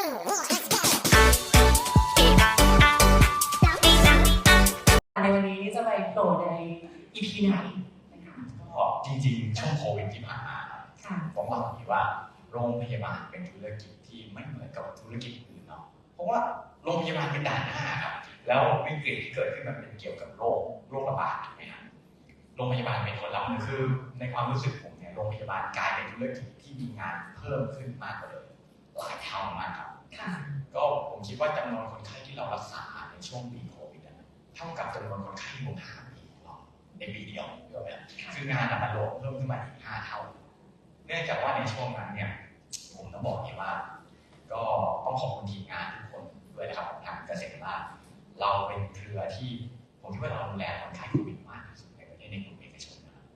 ในวันนี้จะไปโผล่ใน EP ไหนนะคะก็จริงๆ ช่วงโควิดที่ผ่านมาครับค่ะผมว่าผมคิดว่าโรงพยาบาลเป็นธุรกิจที่ไม่เหมือนกับธุรกิจอื่นเนาะเพราะว่าโรงพยาบาลเป็นด่านหน้าครับแล้ววิกฤตที่เกิดขึ้นมันเป็นเกี่ยวกับโรคโรคระบาดถูกไหมครับโรงพยาบาลเป็นคนรับมือคือในความรู้สึกผมเนี่ยโรงพยาบาลกลายเป็นธุรกิจที่มีงานเพิ่มขึ้นมากกว่าเดิม หลายเท่ามากครับค่ะก็ผมคิดว่าจำนวนคนไข้ที่เรารักษาในช่วงปีโควิดอะเท่ากับจำนวนคนไข้รวมห้าปีของเราในปีเดียวเดียวเนี่ยคืองานอะมันโหลดเพิ่มขึ้นมาอีกห้าเท่า เนื่องจากว่าในช่วงนั้นเนี่ย ผมต้องบอกเลยว่า ก็ต้องขอบคุณทีมงานทุกคนด้วยนะครับทางเกษตรราษฎร์เราเป็นเครือที่ผมคิดว่าเราดูแลคนไข้โควิดมากที่สุดในประเทศในกลุ่มเอกชนนะครับ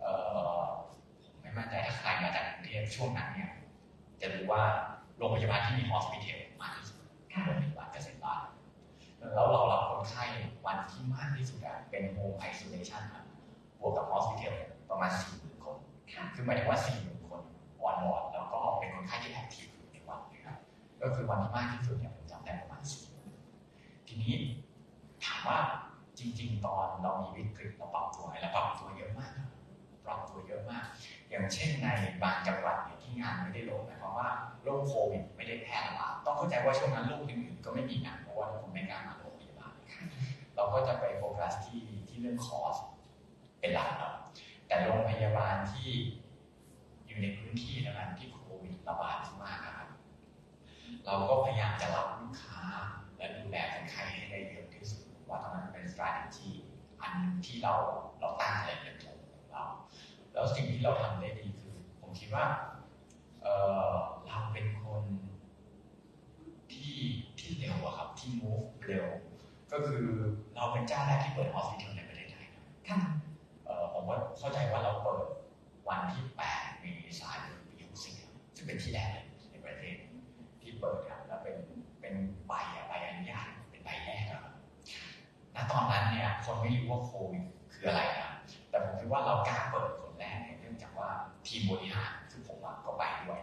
เอ่อผมไม่มั่นใจถ้าใครมาจากกรุงเทพช่วงนั้นเนี่ยจะรู้ ว่าโรงพยาบาลที่มีฮอสพิทอลมากที่สุดค่ะโรงพยาบาลเกษตรราษฎร์แล้วเรารับคนไข้วันที่มากที่สุดอะเป็นโฮมไอโซเลชันครับบวกกับฮอสพิทอลประมาณ4 0,000คนค่ะคือหมายถึงว่า4 0,000คนออนวอร์ดแล้วก็เป็นคนไข้ที่แอคทีฟอยู่ในวันนะครับก็คือวันที่มากที่สุดเนี่ยผมจำได้ประมาณ4ทีนี้ถามว่าจริง ๆ ตอนเรามีวิกฤตเราปรับตัวไหมเราปรับตัวเยอะมาก อย่างเช่นในบางจังหวัดเนี่ยที่งานไม่ได้ลงหมายความว่าโรคโควิดไม่ได้แพร่ระบาดต้องเข้าใจว่าช่วงนั้นโรคอื่นๆก็ไม่มีงานเพราะว่าผมไม่กล้ามาโรงพยาบาลเราก็จะไปโฟกัสที่ที่เรื่องคอสเป็นหลักครับแต่โรงพยาบาลที่อยู่ในพื้นที่นั้นที่โควิดระบาดมากครับเราก็พยายามจะรับลูกค้า และดูแลคนไข้ให้ได้เยอะที่สุดว่าตอนนั้นเป็น strategy อันที่เราเราตั้งใจเป็นตัวของเรา แล้วสิ่งที่เราทำได้ดีคือ ผมคิดว่าเออเราเป็นคนที่ที่เร็วอะครับ ที่ move เร็ว ก็คือเราเป็นเจ้าแรกที่เปิด hospital ในประเทศไทยครับค่ะเอ่อผมว่าเข้าใจว่าเราเปิดวันที่8เมษายนปี64ซึ่งเป็นที่แรกเลยในประเทศที่เปิดครับแล้วเป็นเป็นใบอะใบอนุญาตเป็นใบแรกอะครับณตอนนั้นเนี่ยคนไม่รู้ว่าโควิดคืออะไรนะแต่ผมคิดว่าเรากล้าเปิด ทีมบริหารคือผมก็ไปด้วย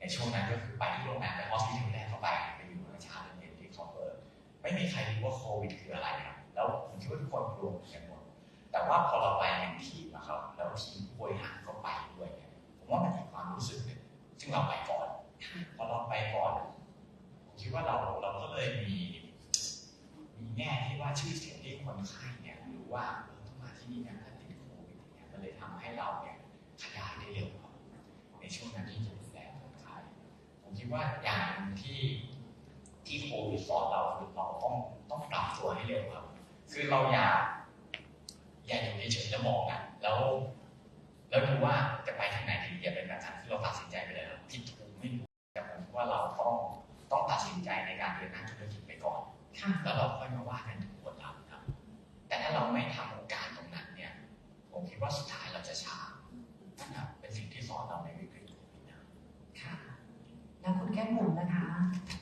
ในช่วงนั้นก็คือไปที่โรงแรมไปฮอสพิทอลแรกก็ไปไปอยู่กับชาเรียนที่เขาเปิดไม่มีใครรู้ว่าโควิดคืออะไรครับแล้วผมคิดว่าทุกคนรวมกันหมดแต่ว่าพอเราไปเป็นทีมนะครับแล้วทีมบริหารก็ไปด้วยเนี่ยผมว่ามันมีความรู้สึกหนึ่งซึ่งเราไปก่อนพอเราไปก่อนผมคิดว่าเราเราก็เลยมีมีแง่ที่ว่าชื่อเสียงที่คนไข้เนี่ยรู้ว่าเออต้องมาที่นี่นะถ้าติดโควิดเนี่ยมันเลยทำให้เราเนี่ย ยายได้เร็วครับในช่วงนั้นที่จะดูแลคนไข้ผมคิดว่าอย่างหนึ่งที่ที่โควิดสอนเราคือเราต้องต้องปรับตัวให้เร็วครับ คือเราอย่าอย่าอยู่เฉยๆแล้วมองกันแล้ว แล้วดูว่าจะไปทางไหนดีอย่าเป็นแบบนั้นคือเราตัดสินใจไปเลยครับผิดถูกไม่รู้แต่ผมคิดว่าเราต้องต้องตัดสินใจในการเดินหน้าธุรกิจไปก่อนค่ะแล้วเราค่อยมาว่ากันถึงผลลัพธ์ครับ แต่ถ้าเราไม่ทำโอกาสตรงนั้นเนี่ย ผมคิดว่าสุดท้ายเราจะช้านั่นครับเป็นสิ่งที่สอนเราในวิกฤตโควิดนะ ค่ะ แล้วคุณแก้มบุ๋มนะคะ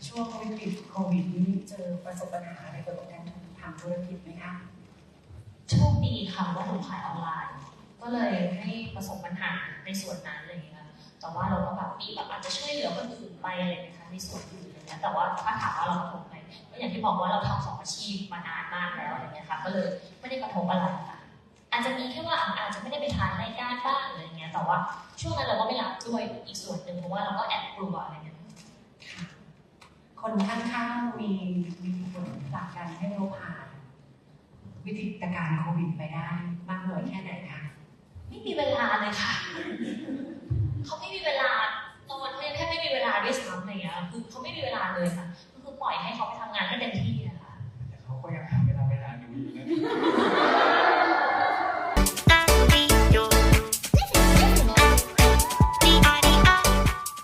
ช่วงวิกฤตโควิดนี้เจอประสบปัญหาอะไรเกี่ยวกับการทำธุรกิจไหมคะโชคดีค่ะว่าหนูขายออนไลน์ ก็เลยให้ประสบปัญหาในส่วนนั้นอะไรอย่างเงี้ยค่ะแต่ว่าเราก็แบบมีแบบอาจจะช่วยเหลือคนอื่นไปอะไรอย่างเงี้ยค่ะในส่วนอื่นอะไรเงี้ยแต่ว่าถ้าถามว่าเรากระทบไหมก็อย่างที่บอกว่าเราทำสองอาชีพมานานมากแล้วอะไรเงี้ยค่ะก็เลยไม่ได้กระทบอะไรค่ะอาจจะมีแค่ว่าอาจจะไม่ได้ไปถ่ายรายการบ้างอะไรเงี้ยแต่ว่าช่วงนั้นเราก็ไม่รับด้วยอีกส่วนหนึ่งเพราะว่าเราก็แอบกลัวอะไรเงี้ย คนข้างๆมีมีผลผลักดันให้เราผ่านวิกฤตการโควิดไปได้ มากน้อยแค่ไหนคะไม่มีเวลาเลยค่ะ เขาไม่มีเวลา